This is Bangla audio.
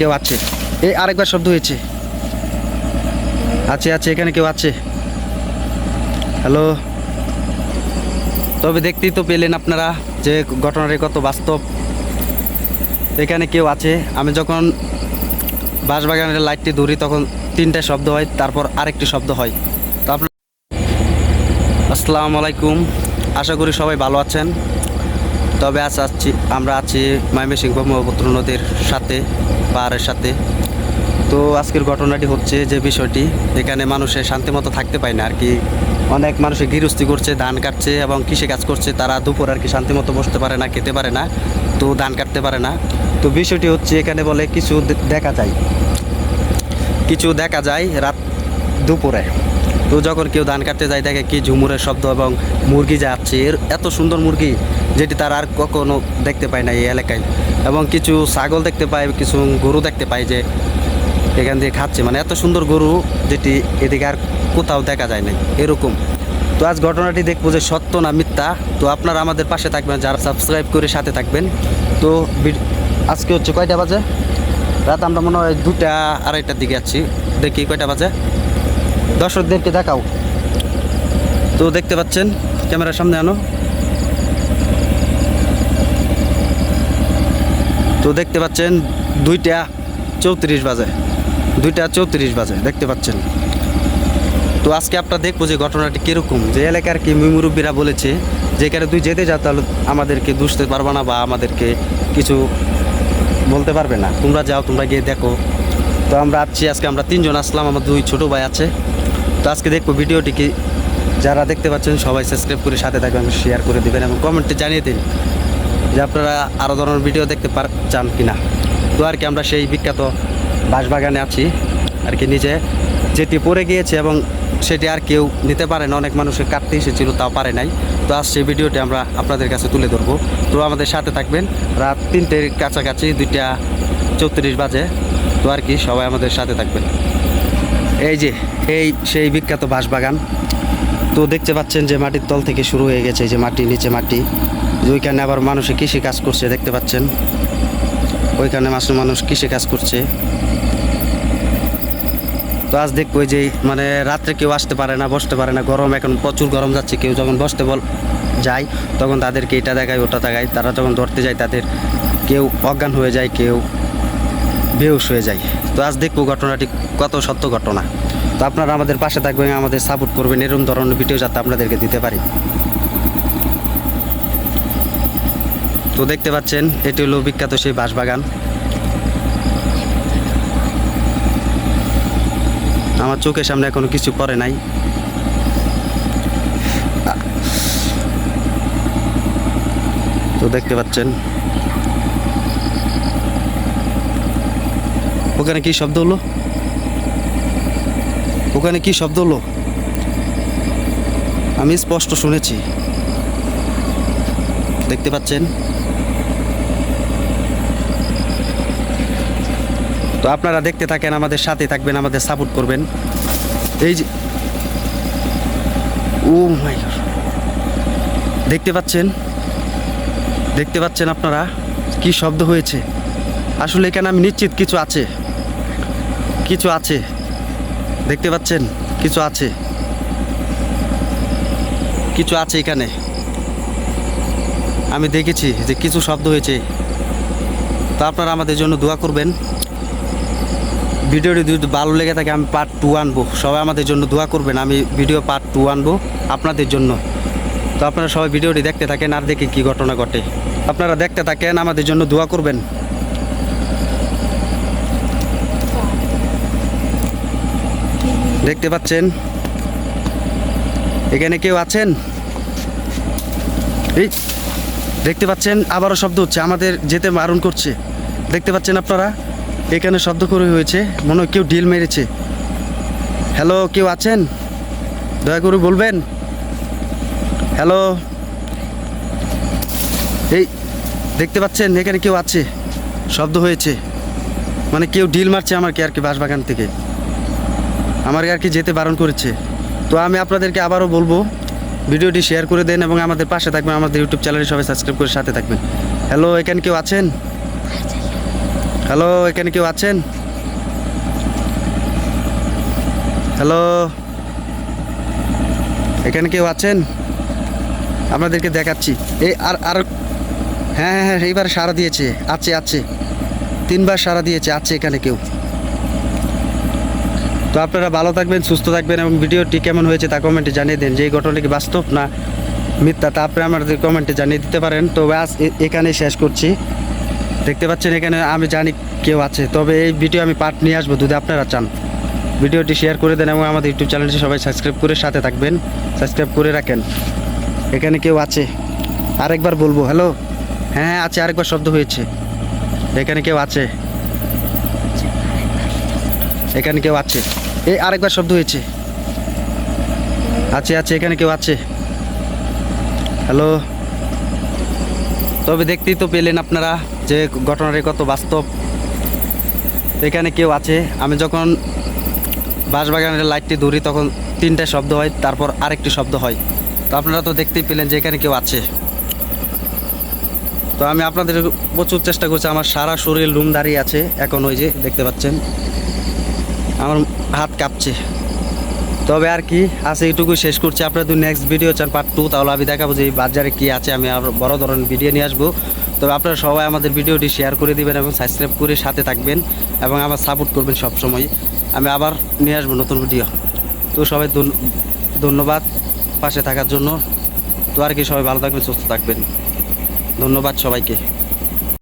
কেউ আছে? এই আরেকবার শব্দ হয়েছে। আছে আছে, এখানে কেউ আছে? হ্যালো তবে দেখতেই তো পেলেন আপনারা যে ঘটনাটি কত বাস্তব। এখানে কেউ আছে? আমি যখন বাঁশবাগানের লাইটটি ধরি, তখন তিনটা শব্দ হয়, তারপর আরেকটি শব্দ হয়। তো আপনার আসসালামু আলাইকুম। আশা করি সবাই ভালো আছেন। তবে আজ আসছি, আমরা আছি ময়মনসিংহ ব্রহ্মপুত্র নদীর সাথে, পাহাড়ের সাথে। তো আজকের ঘটনাটি হচ্ছে যে বিষয়টি, এখানে মানুষের শান্তিমতো থাকতে পায় না আর কি অনেক মানুষে গৃহস্থী করছে, ধান কাটছে এবং কৃষি কাজ করছে, তারা দুপুর আর কি শান্তিমতো বসতে পারে না, খেতে পারে না, তো ধান কাটতে পারে না। তো বিষয়টি হচ্ছে এখানে বলে কিছু দেখা যায়। কিছু দেখা যায় রাত দুপুরে। তো যখন কেউ ধান কাটতে যায়, দেখে কি ঝুমুরের শব্দ এবং মুরগি যাচ্ছে। এর এত সুন্দর মুরগি যেটি তার আর কখনো দেখতে পায় না এই এলাকায়। এবং কিছু ছাগল দেখতে পায়, কিছু গরু দেখতে পায় যে এখান দিয়ে খাচ্ছে। মানে এত সুন্দর গরু যেটি এদিকে আর কোথাও দেখা যায় না এরকম। তো আজ ঘটনাটি দেখব যে সত্য না মিথ্যা। তো আপনারা আমাদের পাশে থাকবেন, যারা সাবস্ক্রাইব করে সাথে থাকবেন। তো আজকে হচ্ছে কয়টা বাজে? রাত আমরা মনে হয় দুটা আড়াইটার দিকে যাচ্ছি দেখি কয়টা বাজে। দর্শকদেরকে দেখাও। তো দেখতে পাচ্ছেন, ক্যামেরার সামনে আনো। তো দেখতে পাচ্ছেন, দুইটা চৌত্রিশ বাজে। দুইটা চৌত্রিশ বাজে, দেখতে পাচ্ছেন। তো আজকে আপনারা দেখব যে ঘটনাটি কীরকম, যে এলাকার কি মুরব্বীরা বলেছে, যে এখানে তুই যেতে যাও তাহলে আমাদেরকে দুষতে পারবে না বা আমাদেরকে কিছু বলতে পারবে না। তোমরা যাও, তোমরা গিয়ে দেখো। তো আমরা আসছি আজকে আমরা তিনজন আসলাম, আমার দুই ছোটো ভাই আছে। তো আজকে দেখব ভিডিওটি কি যারা দেখতে পাচ্ছেন সবাই সাবস্ক্রাইব করে সাথে থাকবেন শেয়ার করে দেবেন এবং কমেন্টে জানিয়ে দিন যে আপনারা আরও ধরনের ভিডিও দেখতে পার চান কি না তো আর কি, আমরা সেই বিখ্যাত বাঁশবাগানে আছি। আর কি, নিজে যেটি পড়ে গিয়েছে এবং সেটি আর কেউ নিতে পারে না। অনেক মানুষের কাটতে এসেছিল, তাও পারে নাই। তো আজ সেই ভিডিওটি আমরা আপনাদের কাছে তুলে ধরবো। তো আমাদের সাথে থাকবেন রাত তিনটের কাছাকাছি দুইটা চৌত্রিশ বাজে। তো আর কি, সবাই আমাদের সাথে থাকবেন। এই যে, এই সেই বিখ্যাত বাঁশবাগান। তো দেখতে পাচ্ছেন যে মাটির তল থেকে শুরু হয়ে গেছে যে মাটি, নিচে মাটি। ওইখানে আবার মানুষে কৃষি কাজ করছে, দেখতে পাচ্ছেন। ওইখানে মাসে মানুষ কৃষি কাজ করছে। তো আজ দেখব যে মানে রাত্রে কেউ আসতে পারে না, বসতে পারে না। গরম এখন প্রচুর গরম যাচ্ছে, কেউ যখন বসতে বল যায়, তখন তাদেরকে এটা দেখায়, ওটা দেখায়। তারা যখন ধরতে যায়, তাদের কেউ অজ্ঞান হয়ে যায়, কেউ বেহুশ হয়ে যায়। তো আজ দেখব ঘটনাটি কত সত্য ঘটনা। তো আপনারা আমাদের পাশে থাকবেন, আমাদের সাপোর্ট করবেন। এরকম ধরনের ভিডিও যাতে আপনাদেরকে দিতে পারি। তো দেখতে পাচ্ছেন, এটি হলো বিখ্যাত সেই বাঁশবাগান। আমার চোখের সামনে এখনও কিছু পড়ে নাই। তো দেখতে পাচ্ছেন ওখানে কি শব্দ হলো? ওখানে কি শব্দ হলো? আমি স্পষ্ট শুনেছি। দেখতে পাচ্ছেন? তো আপনারা দেখতে থাকেন, আমাদের সাথে থাকবেন, আমাদের সাপোর্ট করবেন। এই যে ও মাই দেখতে পাচ্ছেন? দেখতে পাচ্ছেন আপনারা? কি শব্দ হয়েছে? আসলে এখানে আমি নিশ্চিত কিছু আছে। কিছু আছে। দেখতে পাচ্ছেন? কিছু আছে। কিছু আছে এখানে। আমি দেখেছি যে কিছু শব্দ হয়েছে। তো আপনারা আমাদের জন্য দোয়া করবেন। ভিডিওটি যদি ভালো লেগে থাকে, আমি পার্ট টু আনব। সবাই আমাদের জন্য দোয়া করবেন। আমি ভিডিও পার্ট টু আনব আপনাদের জন্য। তো আপনারা সবাই ভিডিওটি দেখতে থাকেন আর দেখি কী ঘটনা ঘটে। আপনারা দেখতে থাকেন, আমাদের জন্য দোয়া করবেন। দেখতে পাচ্ছেন? এখানে কেউ আছেন? এই, দেখতে পাচ্ছেন? আবারও শব্দ হচ্ছে, আমাদের যেতে বারণ করছে। দেখতে পাচ্ছেন আপনারা? এখানে শব্দ করে হয়েছে, মনে হয় কেউ ডিল মেরেছে। হ্যালো কেউ আছেন? দয়া করে বলবেন। হ্যালো এই, দেখতে পাচ্ছেন? এখানে কেউ আছে। শব্দ হয়েছে। মানে কেউ ডিল মারছে আমার আমাকে আর কি বাঁশবাগান থেকে। আমার আর কি যেতে বারণ করেছে। তো আমি আপনাদেরকে আবারও বলব, ভিডিওটি শেয়ার করে দেন এবং আমাদের পাশে থাকবেন, আমাদের ইউটিউব চ্যানেলে সবাই সাবস্ক্রাইব করে সাথে থাকবেন। হ্যালো এখানে কেউ আছেন? হ্যালো এখানে কেউ আছেন? হ্যালো এখানে কেউ আছেন? আপনাদেরকে দেখাচ্ছি। এই আর আর হ্যাঁ হ্যাঁ হ্যাঁ এইবার সারা দিয়েছে। আছে আছে। তিনবার সারা দিয়েছে, আছে এখানে কেউ। তো আপনারা ভালো থাকবেন, সুস্থ থাকবেন এবং ভিডিওটি কেমন হয়েছে তা কমেন্টে জানিয়ে দেন। যে এই ঘটনাটি বাস্তব না মিথ্যা, তা আপনি আমাদের কমেন্টে জানিয়ে দিতে পারেন। তো ব্যাস এখানেই শেষ করছি। দেখতে পাচ্ছেন এখানে আমি জানি কেউ আছে। তবে এই ভিডিও আমি পার্ট নিয়ে আসব, যদি আপনারা চান। ভিডিওটি শেয়ার করে দেন এবং আমাদের ইউটিউব চ্যানেলটি সবাই সাবস্ক্রাইব করে সাথে থাকবেন। সাবস্ক্রাইব করে রাখেন। এখানে কেউ আছে? আরেকবার বলব হ্যালো হ্যাঁ হ্যাঁ আছে, আরেকবার শব্দ হয়েছে। এখানে কেউ আছে? এখানে কেউ আছে? এই আরেকবার শব্দ হয়েছে। আছে আছে, এখানে কেউ আছে। হ্যালো তবে দেখতেই তো পেলেন আপনারা যে ঘটনাটি কত বাস্তব। এখানে কেউ আছে? আমি যখন বাঁশবাগানের লাইটটি ধরি, তখন তিনটে শব্দ হয়, তারপর আরেকটি শব্দ হয়। তো আপনারা তো দেখতেই পেলেন যে এখানে কেউ আছে। তো আমি আপনাদের প্রচুর চেষ্টা করছি, আমার সারা শরীর লুম দাঁড়িয়ে আছে। এখন ওই যে দেখতে পাচ্ছেন। আমার হাত কাঁপছে। তবে আর কি আছে এইটুকু শেষ করছি। আপনারা যদি নেক্সট ভিডিও চান পার্ট টু তাহলে আমি দেখাবো যে এই বাজারে কী আছে, আমি আর বড় ধরনের ভিডিও নিয়ে আসব। তবে আপনারা সবাই আমাদের ভিডিওটি শেয়ার করে দিবেন এবং সাবস্ক্রাইব করে সাথে থাকবেন এবং আমার সাপোর্ট করবেন সব সময় আমি আবার নিয়ে আসব নতুন ভিডিও তো সবাই ধন্য- ধন্যবাদ পাশে থাকার জন্য। তো আর কি, সবাই ভালো থাকবেন, সুস্থ থাকবেন। ধন্যবাদ সবাইকে।